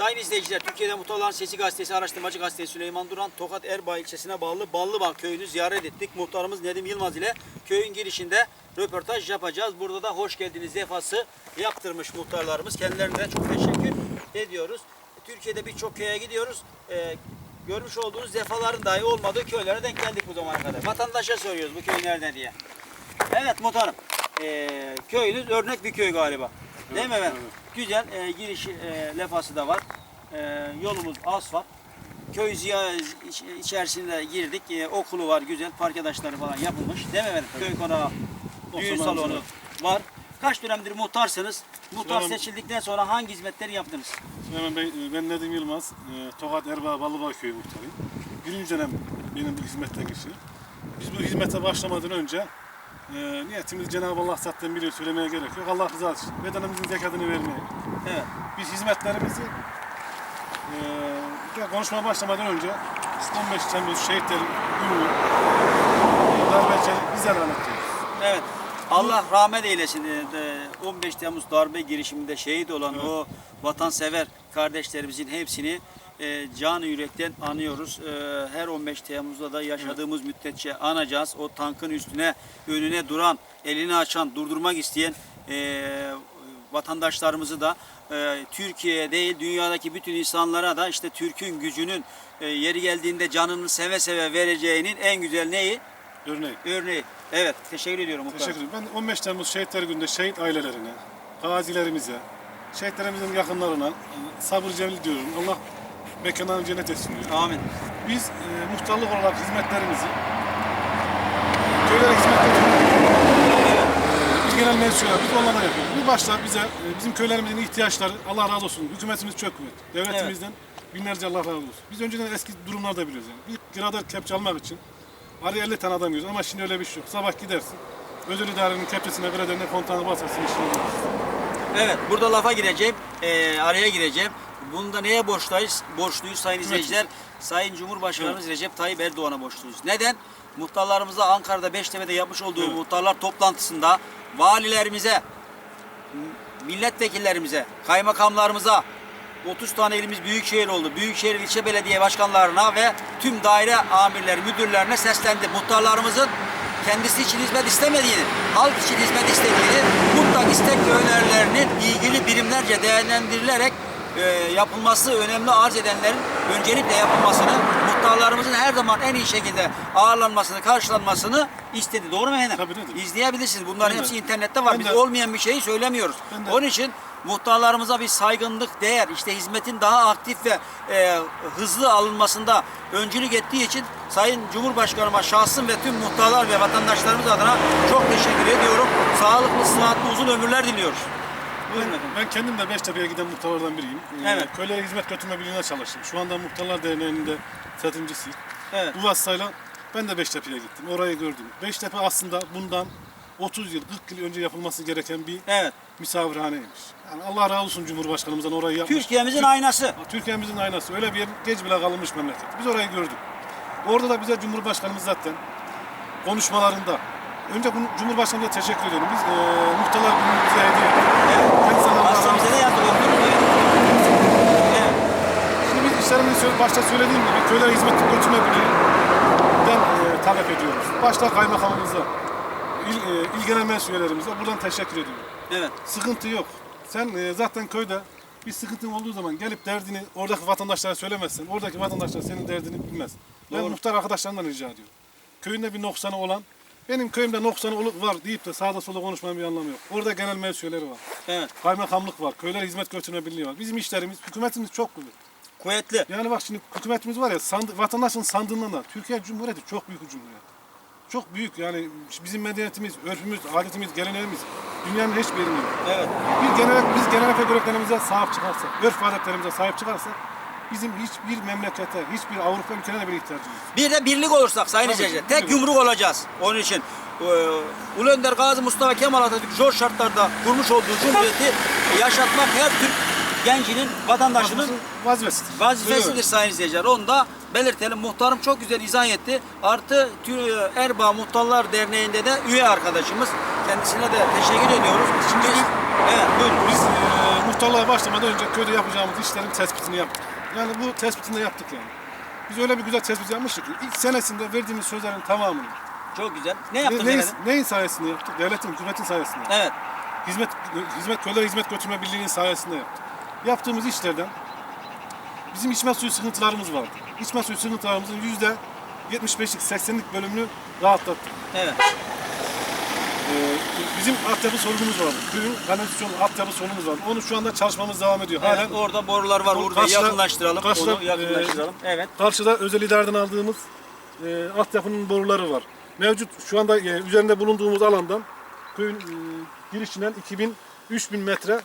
Sayın izleyiciler, Türkiye'de Muhtarların Sesi Gazetesi, Araştırmacı Gazetesi Süleyman Duran, Tokat Erbaa ilçesine bağlı Ballıbağ köyünü ziyaret ettik. Muhtarımız Nedim Yılmaz ile köyün girişinde röportaj yapacağız. Burada da hoş geldiniz defası yaptırmış muhtarlarımız. Kendilerine çok teşekkür ediyoruz. Türkiye'de birçok köye gidiyoruz. Ee, görmüş olduğunuz defaların dahi olmadığı köylere denk geldik bu zamana kadar. Vatandaşa soruyoruz bu köy nerede diye. Evet muhtarım. Ee, köyünüz örnek bir köy galiba. Değil mi efendim? Güzel e, giriş e, lefası da var. E, yolumuz asfalt. Köy ziya iç- içerisinde girdik. E, okulu var güzel. Park arkadaşları falan yapılmış. Değil mi efendim? Köy konağı, düğün salonu var. Kaç dönemdir muhtarsınız? Muhtar Süleyman- seçildikten sonra hangi hizmetleri yaptınız? Hemen ben, ben Nedim Yılmaz, e, Tokat Erbaa Ballıbağ Köyü muhtarıyım. Birinci dönem benim bu hizmetten geçiyor. Biz bu hizmete başlamadan önce e, niyetimiz Cenab-ı Allah zaten biliyor, söylemeye gerek yok. Allah rızası için bedenimizin zekatını vermeye. Evet. Biz hizmetlerimizi e, konuşmaya başlamadan önce 15 Temmuz şehitlerin gününü e, darbecileri biz ediyoruz. Evet. Allah rahmet eylesin. Ee, de 15 Temmuz darbe girişiminde şehit olan o vatansever kardeşlerimizin hepsini e, canı yürekten anıyoruz. E, her 15 Temmuz'da da yaşadığımız müddetçe anacağız. O tankın üstüne, önüne duran, elini açan, durdurmak isteyen e, vatandaşlarımızı da e, Türkiye'ye değil dünyadaki bütün insanlara da işte Türk'ün gücünün e, yeri geldiğinde canını seve seve vereceğinin en güzel neyi? Örnek. Örneği. Evet, teşekkür ediyorum. Teşekkür ederim. Ben 15 Temmuz Şehitler Günü'nde şehit ailelerine, gazilerimize, şehitlerimizin yakınlarına e, sabır cemil diyorum. Allah mekanlarını cennet etsin diyorum. Amin. Biz e, muhtarlık olarak hizmetlerimizi köylere hizmet ediyoruz. İl genel meclisler, biz onlardan yapıyoruz. Bir başta bize, e, bizim köylerimizin ihtiyaçları, Allah razı olsun. Hükümetimiz kuvvetli. Devletimizden binlerce Allah razı olsun. Biz önceden eski durumlarda biliyoruz yani. Bir kiradır kepçe almak için araya 50 tane adam giriyoruz ama şimdi öyle bir şey yok. Sabah gidersin, özel idarenin kepçesine, krederine, kontağına basarsın işini yaparsın. Evet, burada lafa gireceğim, eee, araya gireceğim. Bunda neye borçluyuz? Borçluyuz sayın izleyiciler. Sayın Cumhurbaşkanımız Recep Tayyip Erdoğan'a borçluyuz. Neden? Muhtarlarımıza Ankara'da Beştepe'de yapmış olduğu Evet. muhtarlar toplantısında valilerimize, milletvekillerimize, kaymakamlarımıza, 30 tane ilimiz büyükşehir oldu. Büyükşehir ilçe belediye başkanlarına ve tüm daire amirler, müdürlerine seslendi. Muhtarlarımızın kendisi için hizmet istemediğini, halk için hizmet istediğini, mutlak istek ve önerilerinin ilgili birimlerce değerlendirilerek e, yapılması önemli arz edenlerin öncelikle yapılmasını, muhtarlarımızın her zaman en iyi şekilde ağırlanmasını, karşılanmasını istedi. Doğru mu efendim? Tabii, tabii. İzleyebilirsiniz. Bunların Ben de- hepsi internette var. ben Biz de- olmayan bir şeyi söylemiyoruz. Ben de- Onun için muhtarlarımıza bir saygınlık değer, işte hizmetin daha aktif ve e, hızlı alınmasında öncülük ettiği için Sayın Cumhurbaşkanıma şahsım ve tüm muhtarlar ve vatandaşlarımız adına çok teşekkür ediyorum. Sağlıklı, sıhhatli, uzun ömürler diliyoruz. Buyurun efendim. Ben kendim de Beştepe'ye giden muhtarlardan biriyim. Ee, Evet. Köylere hizmet götürme birliğine çalıştım. Şu anda Muhtarlar Derneği'nin de setimcisiyim. Evet. Bu vasıtayla ben de Beştepe'ye gittim. Orayı gördüm. Beştepe aslında bundan 30 yıl, 40 yıl önce yapılması gereken bir Evet. misafirhaneymiş. Yani Allah razı olsun Cumhurbaşkanımızdan orayı yapmış. Türkiye'mizin aynası. Türkiye'mizin aynası. Öyle bir yer geç bile kalınmış memleket. Biz orayı gördük. Orada da bize Cumhurbaşkanımız zaten konuşmalarında önce bunu Cumhurbaşkanımıza teşekkür ediyorum. Biz eee muhtarlar gününü bize hediye etti. Evet. Aslında bize de mu? Evet. Şimdi biz işlerimizi başta söylediğim gibi köylere hizmet götürme birliğinden e, talep ediyoruz. Başta kaymakamımıza, il, e, il genel meclis üyelerimize buradan teşekkür ediyorum. Evet. Sıkıntı yok. Sen e, zaten köyde bir sıkıntın olduğu zaman gelip derdini oradaki vatandaşlara söylemezsen, oradaki vatandaşlar senin derdini bilmez. Ben Doğru. muhtar arkadaşlarımdan rica ediyorum. Köyünde bir noksanı olan, benim köyümde noksanı olu- var deyip de sağda solda konuşmanın bir anlamı yok. Orada genel üyeleri var. Evet. Kaymakamlık var, köyler hizmet götürme birliği var. Bizim işlerimiz, hükümetimiz çok kuvvetli. Kuvvetli. Yani bak şimdi hükümetimiz var ya sandı, vatandaşın sandığından da Türkiye Cumhuriyeti çok büyük bir cumhuriyet. Çok büyük yani bizim medeniyetimiz, örfümüz, adetimiz, geleneğimiz dünyanın hiçbir yerinde yok. Evet. Bir gelenek, biz gelenek ve göreneklerimize sahip çıkarsak, örf adetlerimize sahip çıkarsak bizim hiçbir memlekete, hiçbir Avrupa ülkelerine bir ihtiyacımız yok. Bir de birlik olursak sayın Tabii, izleyiciler. Tek yumruk olacağız. Onun için e, Ulu Önder Gazi Mustafa Kemal Atatürk zor şartlarda kurmuş olduğu cumhuriyeti yaşatmak her Türk gencinin, vatandaşının vazifesidir. vazifesidir Evet. sayın izleyiciler. Onu da belirtelim. Muhtarım çok güzel izah etti. Artı Tü- Erbaa Muhtarlar Derneği'nde de üye arkadaşımız. Kendisine de teşekkür ediyoruz. Şimdi Biz- evet buyurun. Biz e, e, muhtarlığa başlamadan önce köyde yapacağımız işlerin tespitini yaptık. Yani bu tespitini de yaptık yani. Biz öyle bir güzel tespit yapmıştık ki ilk senesinde verdiğimiz sözlerin tamamını Çok güzel. Ne ne, yaptınız neyin, efendim? neyin sayesinde yaptık? Devletin, hükümetin sayesinde. Evet. Hizmet, hizmet köylere hizmet götürme birliğinin sayesinde yaptık. Yaptığımız işlerden bizim içme suyu sıkıntılarımız vardı. İçme suyu sıkıntılarımızın yüzde 75'lik 80'lik bölümünü rahatlattık. Evet. Ee, bizim altyapı sorunumuz vardı. Köyün kanalizasyon altyapı sorunumuz vardı. Onu şu anda çalışmamız devam ediyor. Evet, Halen orada borular var. Orada karşıda- yakınlaştıralım. karşıda, Onu yakınlaştıralım. evet. Karşıda özel idareden aldığımız e, altyapının boruları var. Mevcut şu anda e, üzerinde bulunduğumuz alandan köyün e, girişinden 2000 3000 metre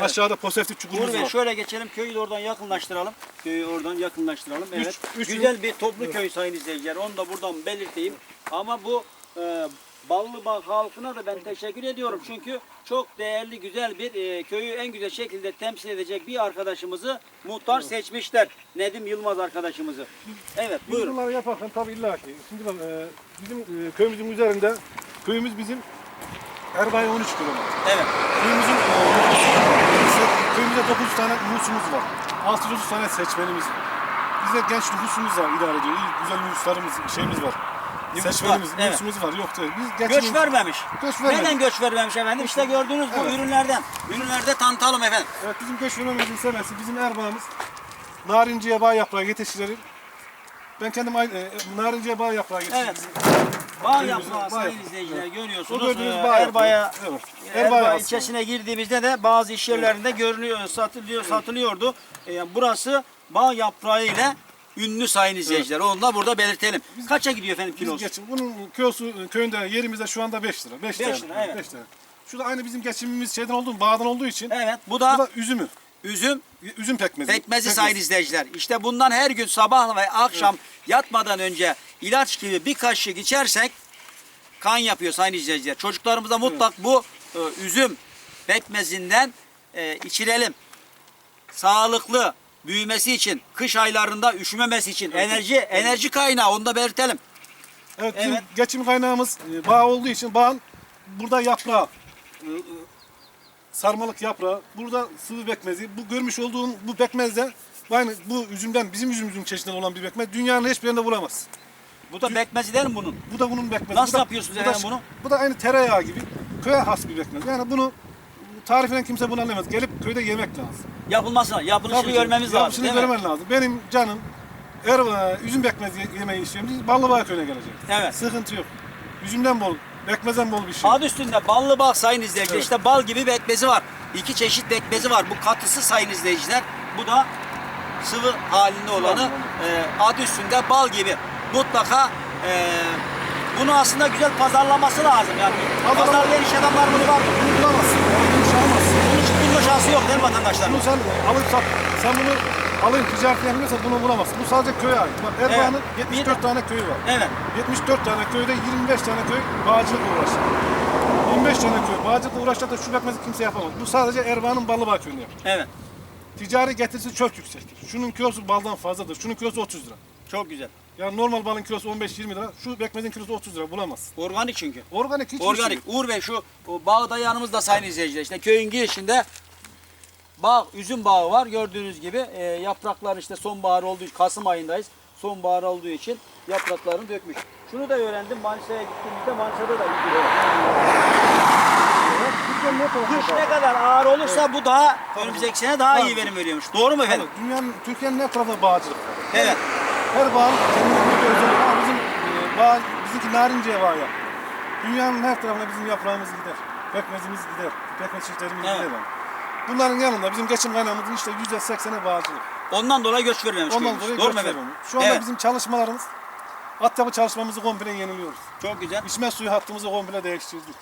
aşağıda poseftik çukurumuz Bey var. şöyle geçelim. Köyü de oradan yakınlaştıralım. Köyü oradan yakınlaştıralım. Evet. üç- Güzel bir toplu köy sayın izleyiciler. Onu da buradan belirteyim. Ama bu e, Ballıbağ halkına da ben teşekkür ediyorum. Çünkü çok değerli, güzel bir e, köyü en güzel şekilde temsil edecek bir arkadaşımızı muhtar seçmişler. Nedim Yılmaz arkadaşımızı. Evet Biz buyurun. bunları yaparken tabii illa ki. Şimdi bak e, bizim e, köyümüzün üzerinde köyümüz bizim Erbay 13 kilometre. Evet. Köyümüzün e, köyümüzde 900 tane nüfusumuz var. 630 tane seçmenimiz var. Bizde genç nüfusumuz var idare ediyor. İyi, güzel nüfuslarımız, şeyimiz var. Nüfus var, Seçmenimiz, evet. nüfusumuz var. Yok değil. Biz genç Göç vermemiş. Göç vermemiş. Neden göç vermemiş efendim? İşte gördüğünüz bu Evet. ürünlerden. Ürünlerde tanıtalım efendim. Evet bizim göç vermemizin sebebisi bizim erbağımız narinciye bağ yaprağı yetiştirir. Ben kendim aynı, e, narinciye bağ yaprağı yetiştiririm. Evet. Bağ Köyümüzün yaprağı bağ sayın yaprağı. izleyiciler. O görüyorsunuz. gördüğünüz Ee, bağ Erbay'a yaprağı. Evet. Erbaa Erbaa ilçesine girdiğimizde de bazı iş yerlerinde görülüyor, satılıyor, satılıyordu. Ee, burası bağ yaprağı ile ünlü sayın izleyiciler. Onu da burada belirtelim. Kaça gidiyor efendim Biz kilosu? geçim. Bunun kilosu e, köyünde yerimizde şu anda 5 lira. 5 Beş lira. evet. 5 lira. Şu da aynı bizim geçimimiz şeyden olduğu, bağdan olduğu için. Evet. Bu Bu da da üzümü. üzüm Üzüm pekmezi. pekmezi Pekmez. sayın izleyiciler. İşte bundan her gün sabah ve akşam yatmadan önce ilaç gibi bir kaşık içersek kan yapıyor sayın izleyiciler. Çocuklarımıza mutlak bu e, üzüm pekmezinden e, içirelim. Sağlıklı büyümesi için, kış aylarında üşümemesi için enerji enerji kaynağı onu da belirtelim. Evet, Evet. geçim kaynağımız e, bağ olduğu için bağın burada yaprağı, e, e, sarmalık yaprağı, burada sıvı pekmezi, bu görmüş olduğun bu pekmezde aynı bu üzümden, bizim üzümümüzün çeşidinden olan bir pekmez dünyanın hiçbir yerinde bulamaz. Bu da pekmezi değil mi bunun? Bu da bunun pekmezi. Nasıl bu da, yapıyorsunuz bu da, efendim bunu? Bu da aynı tereyağı gibi köye has bir pekmez. Yani bunu tarifinden kimse bunu anlamaz. Gelip köyde yemek lazım. Yapılmasına, yapılışını Tabii görmemiz lazım. yapılışını değil mi? görmen lazım. Benim canım eğer e, üzüm pekmezi ye- yemeyi istiyorum. Biz Ballıbağ köyüne geleceğiz. Evet. Sıkıntı yok. Üzümden bol, pekmezden bol bir şey. Adı üstünde ballı bal sayın izleyiciler. Evet. İşte bal gibi bekmezi var. İki çeşit bekmezi var. Bu katısı sayın izleyiciler. Bu da sıvı halinde olanı. E, adı üstünde bal gibi. Mutlaka e, bunu aslında güzel pazarlaması lazım. Yani pazarlayan iş adamlarımız var. Bunu bulamazsın. Bunu şey alamazsın. Bunun şansı yok değil mi vatandaşlar? Bunu sen alıp sat. Sen bunu alayım ticaret yapıyorsan bunu bulamazsın. Bu sadece köye ait. Bak Erbaa'nın Evet. 74 tane köyü var. Evet. 74 tane köyde 25 tane köy bağcılıkla uğraşır. 25 tane köy bağcılıkla uğraşsa da şu pekmezi kimse yapamaz. Bu sadece Erbaa'nın Ballıbağ köyünde yapar. Evet. Ticari getirisi çok yüksektir. Şunun kilosu baldan fazladır. Şunun kilosu 30 lira. Çok güzel. Yani normal balın kilosu 15-20 lira. Şu pekmezin kilosu 30 lira bulamazsın. Organik çünkü. Organik hiçbir Organik. şey. Uğur Bey şu bağda yanımızda sayın izleyiciler. İşte köyün girişinde bağ, üzüm bağı var gördüğünüz gibi. E, yapraklar işte sonbahar olduğu için, Kasım ayındayız. Sonbahar olduğu için yapraklarını dökmüş. Şunu da öğrendim. Manisa'ya gittiğimizde Manisa'da da ilgili. Kış ne kadar ağır olursa bu daha önümüzdeki sene daha iyi verim veriyormuş. Doğru mu efendim? Dünyanın, Türkiye'nin her tarafında bağcılık var. Evet. Her bağın kendine bir. Ama bizim e, bağ, bizimki narinciye bağ yap. Dünyanın her tarafına bizim yaprağımız gider. Pekmezimiz gider. Pekmez çiftlerimiz Evet. gider. yani. Bunların yanında bizim geçim kaynağımızın işte yüzde sekseni bağcılık. Ondan dolayı göç vermemiş. Ondan dolayı Doğru mu göç efendim? vermiyor. Şu anda Evet. bizim çalışmalarımız, altyapı çalışmamızı komple yeniliyoruz. Çok güzel. İçme suyu hattımızı komple değiştirdik.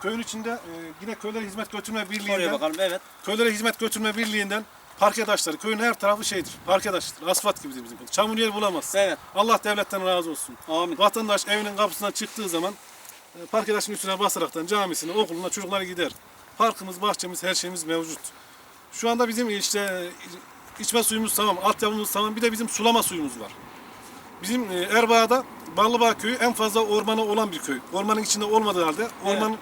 Köyün içinde e, yine Köylere Hizmet Götürme Oraya Birliği'nden, bakalım. Evet. Köylere Hizmet Götürme Birliği'nden parke taşları, köyün her tarafı şeydir, parke taşıdır, asfalt gibi bizim. Çamur yer bulamaz. Evet. Allah devletten razı olsun. Amin. Vatandaş evinin kapısından çıktığı zaman e, parke taşının üstüne basaraktan camisine, okuluna çocuklar gider. Parkımız, bahçemiz, her şeyimiz mevcut. Şu anda bizim işte içme suyumuz tamam, altyapımız tamam. Bir de bizim sulama suyumuz var. Bizim e, Erbaa'da Ballıbağ köyü en fazla ormanı olan bir köy. Ormanın içinde olmadığı halde ormanın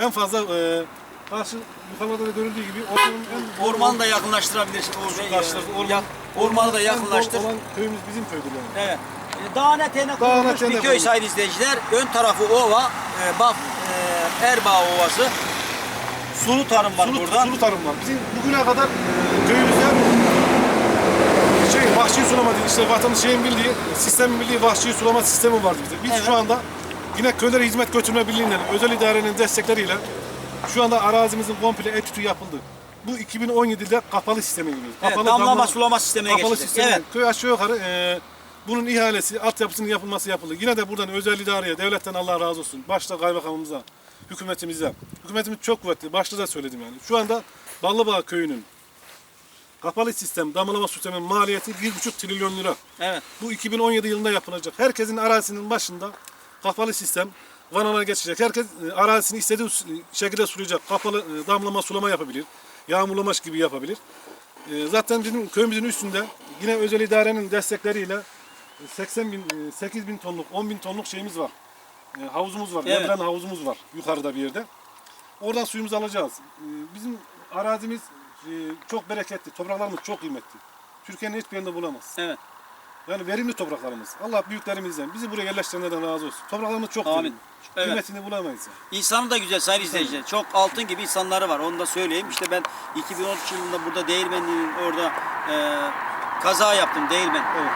en fazla e, karşı yukarıda da görüldüğü gibi ormanın en Ormanı da yakınlaştırabilirsin. E, orman, yak- ormanı da yakınlaştır. olan köyümüz bizim köydür yani. Evet. E, Dağına tene Dağına kurulmuş bir köy sayın izleyiciler. Ön tarafı ova, e, bak e, Erbağ Ovası. Sulu tarım var Sulu, burada. sulu tarım var. Bizim bugüne kadar e, köyümüzde şey vahşi sulama değil, işte vatandaş şeyin bildiği, sistemin bildiği vahşi sulama sistemi vardı bizde. Biz Evet. şu anda yine köylere hizmet götürme birliğinden, özel idarenin destekleriyle şu anda arazimizin komple etütü yapıldı. Bu 2017'de kapalı sisteme giriyoruz. Evet, Kapalı damlama damla- sulama sistemine kapalı geçecek. sisteme. Evet. Köy aşağı yukarı e, bunun ihalesi, altyapısının yapılması yapıldı. Yine de buradan özel idareye, devletten Allah razı olsun. Başta kaymakamımıza, hükümetimize. Hükümetimiz çok kuvvetli. Başta da söyledim yani. Şu anda Ballıbağ köyünün kapalı sistem, damlama sisteminin maliyeti 1,5 trilyon lira. Evet. Bu 2017 yılında yapılacak. Herkesin arazisinin başında kapalı sistem vanalar geçecek. Herkes e, arazisini istediği şekilde sulayacak. Kapalı e, damlama sulama yapabilir. Yağmurlama gibi yapabilir. E, Zaten bizim köyümüzün üstünde yine özel idarenin destekleriyle e, 80 bin, e, 8 bin tonluk, 10 bin tonluk şeyimiz var. E, Havuzumuz var. Evet. Membran havuzumuz var yukarıda bir yerde. Oradan suyumuzu alacağız. E, Bizim arazimiz e, çok bereketli. Topraklarımız çok kıymetli. Türkiye'nin hiçbir yerinde bulamaz. Evet. Yani verimli topraklarımız. Allah büyüklerimizden, bizi buraya yerleştirenlerden razı olsun. Topraklarımız çok Amin. verimli. Evet. Kıymetini bulamayız. yani. İnsanı da güzel sayın izleyiciler. Çok altın gibi insanları var. Onu da söyleyeyim. İşte ben 2013 yılında burada Değirmenli'nin orada e, kaza yaptım Değirmen. Evet.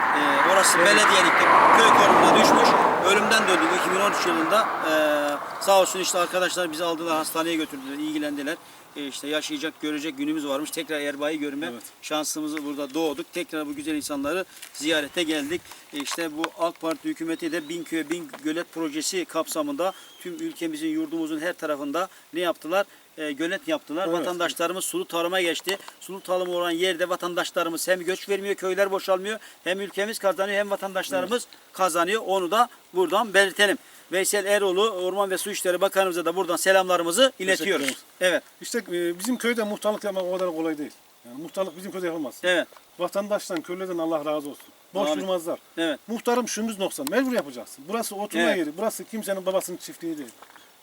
E, orası belediyelikte köy konumuna düşmüş. Ölümden döndük 2013 yılında. E, sağ olsun işte arkadaşlar bizi aldılar hastaneye götürdüler, ilgilendiler. E, işte yaşayacak, görecek günümüz varmış. Tekrar Erbay'ı görme Evet. şansımızı burada doğduk. Tekrar bu güzel insanları ziyarete geldik. E, işte bu AK Parti hükümeti de Bin Köy Bin Gölet projesi kapsamında tüm ülkemizin, yurdumuzun her tarafında ne yaptılar? E, gölet yaptılar. Evet. Vatandaşlarımız sulu tarıma geçti. Sulu tarım olan yerde vatandaşlarımız hem göç vermiyor, köyler boşalmıyor. Hem ülkemiz kazanıyor hem vatandaşlarımız kazanıyor. Onu da buradan belirtelim. Veysel Eroğlu Orman ve Su İşleri Bakanımıza da buradan selamlarımızı iletiyoruz. Evet. İşte e, bizim köyde muhtarlık yapmak o kadar kolay değil. Yani muhtarlık bizim köyde yapılmaz. Evet. Vatandaştan, köylüden Allah razı olsun. Boş Amin. durmazlar. Evet. Muhtarım şumuz noksan. Mecbur yapacaksın. Burası oturma Evet. yeri. Burası kimsenin babasının çiftliği değil.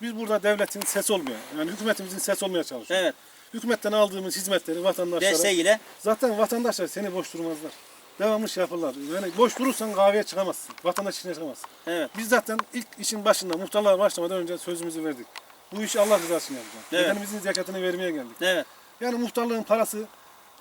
Biz burada devletin ses olmaya, yani hükümetimizin ses olmaya çalışıyoruz. Evet. Hükümetten aldığımız hizmetleri vatandaşlara... Desteğiyle Zaten vatandaşlar seni boş durmazlar. Devamlı şey yaparlar. Yani boş durursan kahveye çıkamazsın. Vatandaş içine çıkamazsın. Evet. Biz zaten ilk işin başında muhtarlığa başlamadan önce sözümüzü verdik. Bu işi Allah rızası için yapacağız. Evet. Bedenimizin zekatını vermeye geldik. Evet. Yani muhtarlığın parası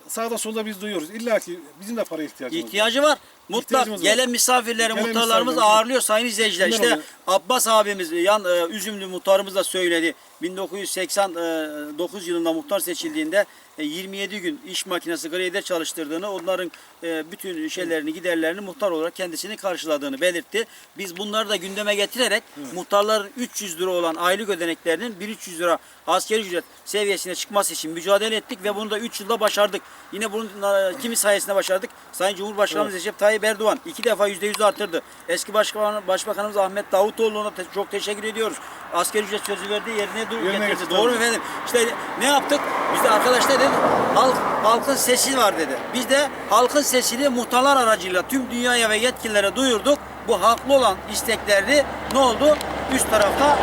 sağda solda biz duyuyoruz. İlla ki bizim de para ihtiyacımız var. İhtiyacı var. Mutlak var. gelen misafirleri Gelen muhtarlarımız misafirlerimiz- ağırlıyor sayın izleyiciler. Bunlar İşte oluyor. Abbas abimiz yan e, Üzümlü muhtarımız da söyledi. 1989 yılında muhtar seçildiğinde e, 27 gün iş makinesi grader çalıştırdığını, onların e, bütün şeylerini, giderlerini muhtar olarak kendisini karşıladığını belirtti. Biz bunları da gündeme getirerek muhtarların 300 lira olan aylık ödeneklerinin 1300 lira askeri ücret seviyesine çıkması için mücadele ettik ve bunu da 3 yılda başardık. Yine bunun e, kimi sayesinde başardık? Sayın Cumhurbaşkanımız Recep Tayyip Erdoğan iki defa %100 arttırdı. Eski Başkan, Başbakanımız Ahmet Davutoğlu'na te- çok teşekkür ediyoruz. Asgari ücret sözü verdi yerine, Yerine getirdi. Doğru mu efendim? İşte ne yaptık? Biz de arkadaşlar dedi halk, halkın sesi var dedi. Biz de halkın sesini muhtarlar aracıyla tüm dünyaya ve yetkililere duyurduk. Bu haklı olan isteklerini ne oldu? Üst tarafta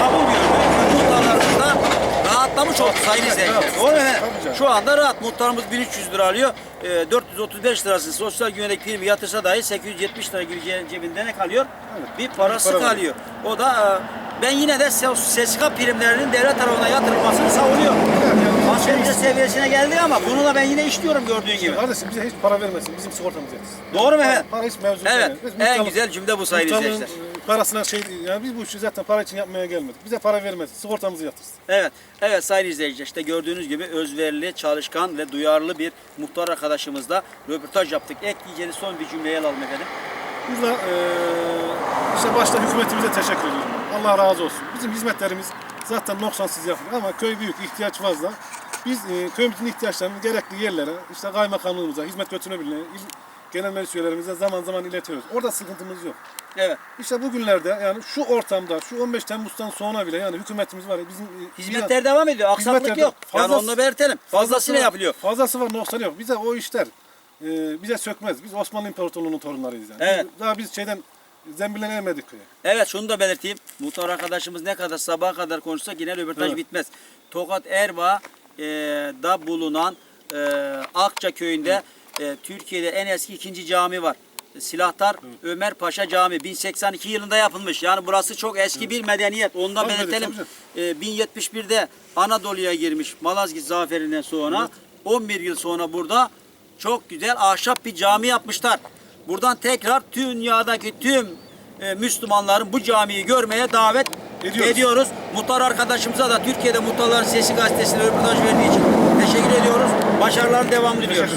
kabul gördü. Muhtarlarımız da rahatlamış oldu sayın izleyiciler. Doğru mu efendim? Şu anda rahat. Muhtarımız 1300 lira alıyor. E, 435 lirası sosyal güvenlik primi yatırsa dahi 870 lira gibi ce- cebinde ne kalıyor? Bir parası para var. kalıyor. O da e, ben yine de se- SSK primlerinin devlet tarafından yatırılmasını savunuyorum. Ücret seviyesine geldik ama bunu da ben yine işliyorum gördüğün gibi. Kardeşim bize hiç para vermesin. Bizim sigortamız yetsin. Doğru mu efendim? Para hiç mevzu Evet. değil. Biz En muhtarlık- güzel cümle bu sayın muhtarlığın, izleyiciler. e, Parasına şey yani biz bu işi zaten para için yapmaya gelmedik. Bize para vermez. Sigortamızı yatırsın. Evet, evet sayın izleyiciler işte gördüğünüz gibi özverili, çalışkan ve duyarlı bir muhtar arkadaşımızla röportaj yaptık. Ekleyeceğiniz son bir cümleyi alalım efendim. Burada e, işte başta hükümetimize teşekkür ediyorum. Allah razı olsun. Bizim hizmetlerimiz zaten noksansız yapılıyor ama köy büyük, ihtiyaç fazla. Biz e, köyümüzün ihtiyaçlarını gerekli yerlere, işte kaymakamlığımıza, hizmet götürebilene, il, genel meclis üyelerimize zaman zaman iletiyoruz. Orada sıkıntımız yok. Evet, İşte bugünlerde yani şu ortamda, şu 15 Temmuz'dan sonra bile yani hükümetimiz var ya bizim e, hizmetler devam ediyor. Aksaklık yok. Yani fazlası- onu da belirtelim. Fazlasıyla yapılıyor. Fazlası var, noksanı yok. Bize o işler e, bize sökmez. Biz Osmanlı İmparatorluğu'nun torunlarıyız yani. Evet. Biz- Daha biz şeyden zembillene emedik köye. Evet şunu da belirteyim. Muhtar arkadaşımız ne kadar sabaha kadar konuşsa yine röportaj Evet. bitmez. Tokat Erbaa e, da bulunan e, Akça köyünde e, Türkiye'de en eski ikinci cami var. Silahtar Ömer Paşa Camii 1082 yılında yapılmış. Yani burası çok eski bir medeniyet. Onu da Tabii, belirtelim. E, 1071'de Anadolu'ya girmiş Malazgirt zaferinden sonra 11 yıl sonra burada çok güzel ahşap bir cami yapmışlar. Buradan tekrar dünyadaki tüm e, Müslümanların bu camiyi görmeye davet Ediyoruz. ediyoruz. Muhtar arkadaşımıza da Türkiye'de Muhtarların Sesi gazetesine röportaj verdiği için teşekkür ediyoruz. Başarılar devamlı diliyoruz.